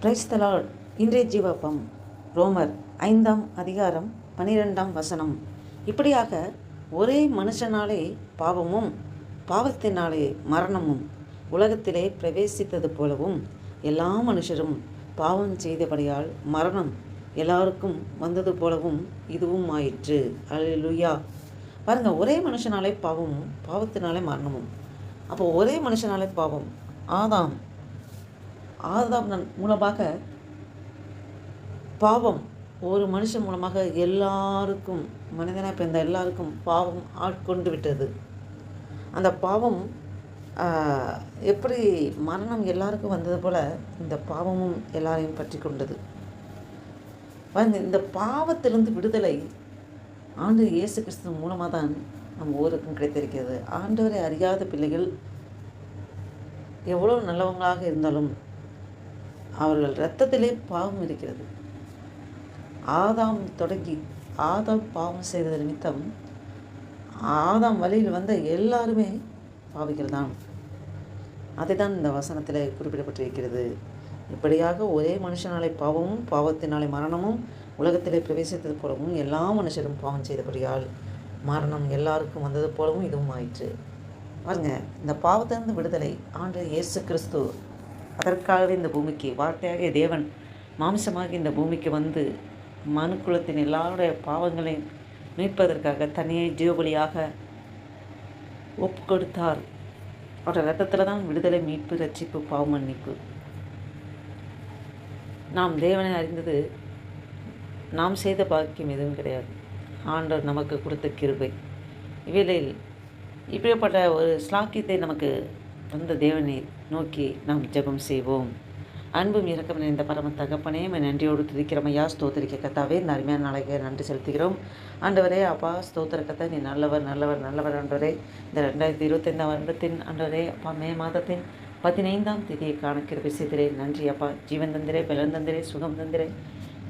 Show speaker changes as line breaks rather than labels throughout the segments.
கிரைஸ்தலால் இன்றைய ஜீவப்பம் ரோமர் ஐந்தாம் அதிகாரம் பனிரெண்டாம் வசனம். இப்படியாக ஒரே மனுஷனாலே பாவமும் பாவத்தினாலே மரணமும் உலகத்திலே பிரவேசித்தது போலவும் எல்லா மனுஷரும் பாவம் செய்தபடியால் மரணம் எல்லாருக்கும் வந்தது போலவும் இதுவும் ஆயிற்று. அல்லேலூயா பாருங்கள் ஒரே மனுஷனாலே பாவமும் பாவத்தினாலே மரணமும். அப்போ ஒரே மனுஷனாலே பாவம் ஆதாம் ஆதாம் நன்- மூலமாக பாவம் ஒரு மனுஷன் மூலமாக எல்லாருக்கும் மனிதனாக பிறந்த எல்லாருக்கும் பாவம் ஆட்கொண்டு விட்டது. அந்த பாவம் எப்படி மரணம் எல்லாருக்கும் வந்தது போல் இந்த பாவமும் எல்லாரையும் பற்றி கொண்டது. இந்த பாவத்திலிருந்து விடுதலை ஆண்டு இயேசு கிறிஸ்து மூலமாக தான் நம்ம ஊருக்கும் கிடைத்திருக்கிறது. ஆண்டவரை அறியாத பிள்ளைகள் எவ்வளோ நல்லவங்களாக இருந்தாலும் அவர்கள் இரத்தத்திலே பாவம் இருக்கிறது. ஆதாம் தொடங்கி ஆதாம் பாவம் செய்தது நிமித்தம் ஆதாம் வழியில் வந்த எல்லாருமே பாவிகள் தான் அதை தான் இந்த வசனத்தில் குறிப்பிடப்பட்டிருக்கிறது. இப்படியாக ஒரே மனுஷனாலே பாவமும் பாவத்தினாலே மரணமும் உலகத்திலே பிரவேசித்தது போலவும் எல்லா மனுஷரும் பாவம் செய்தபடியால் மரணம் எல்லாருக்கும் வந்தது போலவும் இதுவும் ஆயிற்று. பாருங்க இந்த பாவத்திலிருந்து விடுதலை ஆண்டு இயேசு கிறிஸ்து அதற்காகவே இந்த பூமிக்கு வார்த்தையாக தேவன் மாம்சமாக இந்த பூமிக்கு வந்து மனுக்குலத்தின் எல்லாருடைய பாவங்களையும் மீட்பதற்காக தனியே ஜீவபலியாக ஒப்பு கொடுத்தார் அவரோட ரத்தத்தில் தான் விடுதலை மீட்பு ரட்சிப்பு பாவ மன்னிப்பு. நாம் தேவனை அறிந்தது நாம் செய்த பாக்கியம் எதுவும் கிடையாது. ஆண்டவர் நமக்கு கொடுத்த கிருபை. இவையில் இப்படிப்பட்ட ஒரு ஸ்லாக்கியத்தை நமக்கு அந்த தேவனை நோக்கி நாம் ஜெபம் செய்வோம். அன்பும் இறக்கம் நிறைந்த பரம தகப்பனே நன்றியோடு துதிக்கிறோம். ஐயா ஸ்தோத்திரிக்க கத்தாவே இந்த அருமையான நாளைக்கு நன்றி செலுத்துகிறோம். ஆண்டவரே அப்பா ஸ்தோத்திர கத்தா நீ நல்லவர் நல்லவர் நல்லவர் ஆண்டவரே. இந்த ரெண்டாயிரத்தி இருபத்தைந்தாம் வருடத்தின் ஆண்டவரே அப்பா மே மாதத்தின் பதினைந்தாம் தேதியை காண கிருபை நன்றி அப்பா. ஜீவன் தந்திரே பலன் தந்திரே சுகம் தந்திரே.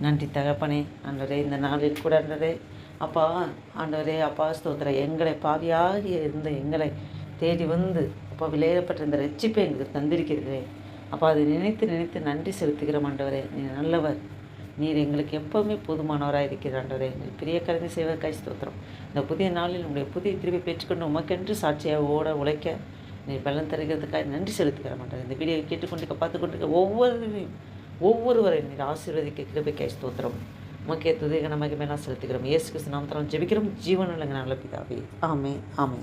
நன்றி தகப்பனே. ஆண்டவரே இந்த நாளில் கூட ஆண்டவரே அப்பா ஆண்டவரே அப்பா ஸ்தோத்திர. எங்களை பாவியாகி இருந்த எங்களை தேடி வந்து அப்போ விளையப்பட்ட இந்த ரட்சிப்பை எங்களுக்கு தந்திருக்கிறதே. அப்போ அதை நினைத்து நினைத்து நன்றி செலுத்துகிற ஆண்டவரே. நீ நல்லவர். நீர் எங்களுக்கு எப்போவுமே போதுமானவராக இருக்கிற ஆண்டவரே. எங்கள் பிரிய கருதி செய்வதற்காய் ஸ்தோத்திரம். இந்த புதிய நாளில் உங்களுடைய புதிய திருப்பி பெற்றுக்கொண்டு உமக்கென்று சாட்சியாக ஓட உழைக்க நீ பலன் தருகிறதுக்காக நன்றி செலுத்துகிற மாட்டார் இந்த வீடியோவை கேட்டுக்கொண்டு பார்த்து கொண்டிருக்க ஒவ்வொருவரையும் ஒவ்வொருவரை நீர் ஆசீர்வதிக்க கிருபைக்காய் ஸ்தோத்திரம். உமக்கே துதிகன மேலாம் செலுத்துகிறோம். இயேசு கிறிஸ்து நாமத்தால் ஜெபிக்கிறோம். ஜீவனில் நல்ல பிதாவே. ஆமே ஆமே